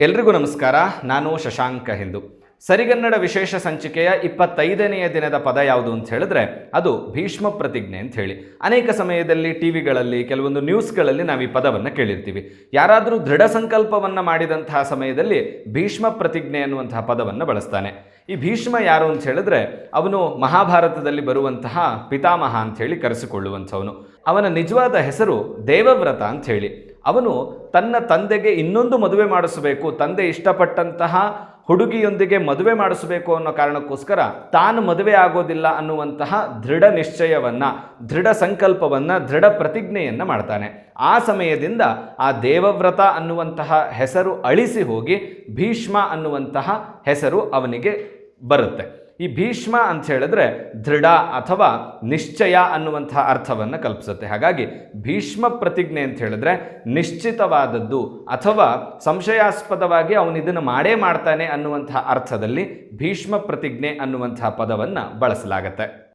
ಎಲ್ರಿಗೂ ನಮಸ್ಕಾರ. ನಾನು ಶಶಾಂಕ ಹಿಂದೂ. ಸರಿಗನ್ನಡ ವಿಶೇಷ ಸಂಚಿಕೆಯ ಇಪ್ಪತ್ತೈದನೆಯ ದಿನದ ಪದ ಯಾವುದು ಅಂತ ಹೇಳಿದ್ರೆ ಅದು ಭೀಷ್ಮ ಪ್ರತಿಜ್ಞೆ ಅಂತ ಹೇಳಿ. ಅನೇಕ ಸಮಯದಲ್ಲಿ ಟಿವಿಗಳಲ್ಲಿ, ಕೆಲವೊಂದು ನ್ಯೂಸ್ಗಳಲ್ಲಿ ನಾವು ಈ ಪದವನ್ನು ಕೇಳಿರ್ತೀವಿ. ಯಾರಾದರೂ ದೃಢ ಸಂಕಲ್ಪವನ್ನು ಮಾಡಿದಂತಹ ಸಮಯದಲ್ಲಿ ಭೀಷ್ಮ ಪ್ರತಿಜ್ಞೆ ಅನ್ನುವಂತಹ ಪದವನ್ನು ಬಳಸ್ತಾನೆ. ಈ ಭೀಷ್ಮ ಯಾರು ಅಂತ ಹೇಳಿದ್ರೆ ಅವನು ಮಹಾಭಾರತದಲ್ಲಿ ಬರುವಂತಹ ಪಿತಾಮಹ ಅಂತ ಹೇಳಿ ಕರೆಸಿಕೊಳ್ಳುವಂಥವನು. ಅವನ ನಿಜವಾದ ಹೆಸರು ದೇವವ್ರತ ಅಂತ ಹೇಳಿ. ಅವನು ತನ್ನ ತಂದೆಗೆ ಇನ್ನೊಂದು ಮದುವೆ ಮಾಡಿಸಬೇಕು, ತಂದೆ ಇಷ್ಟಪಟ್ಟಂತಹ ಹುಡುಗಿಯೊಂದಿಗೆ ಮದುವೆ ಮಾಡಿಸಬೇಕು ಅನ್ನೋ ಕಾರಣಕ್ಕೋಸ್ಕರ ತಾನು ಮದುವೆ ಆಗೋದಿಲ್ಲ ಅನ್ನುವಂತಹ ದೃಢ ನಿಶ್ಚಯವನ್ನು, ದೃಢ ಸಂಕಲ್ಪವನ್ನು, ದೃಢ ಪ್ರತಿಜ್ಞೆಯನ್ನು ಮಾಡ್ತಾನೆ. ಆ ಸಮಯದಿಂದ ಆ ದೇವವ್ರತ ಅನ್ನುವಂತಹ ಹೆಸರು ಅಳಿಸಿ ಹೋಗಿ ಭೀಷ್ಮ ಅನ್ನುವಂತಹ ಹೆಸರು ಅವನಿಗೆ ಬರುತ್ತೆ. ಈ ಭೀಷ್ಮ ಅಂತ ಹೇಳಿದ್ರೆ ದೃಢ ಅಥವಾ ನಿಶ್ಚಯ ಅನ್ನುವಂಥ ಅರ್ಥವನ್ನು ಕಲ್ಪಿಸುತ್ತೆ. ಹಾಗಾಗಿ ಭೀಷ್ಮ ಪ್ರತಿಜ್ಞೆ ಅಂತ ಹೇಳಿದ್ರೆ ನಿಶ್ಚಿತವಾದದ್ದು ಅಥವಾ ಸಂಶಯಾಸ್ಪದವಾಗಿ ಅವನು ಇದನ್ನು ಮಾಡೇ ಮಾಡ್ತಾನೆ ಅನ್ನುವಂಥ ಅರ್ಥದಲ್ಲಿ ಭೀಷ್ಮ ಪ್ರತಿಜ್ಞೆ ಅನ್ನುವಂಥ ಪದವನ್ನು ಬಳಸಲಾಗತ್ತೆ.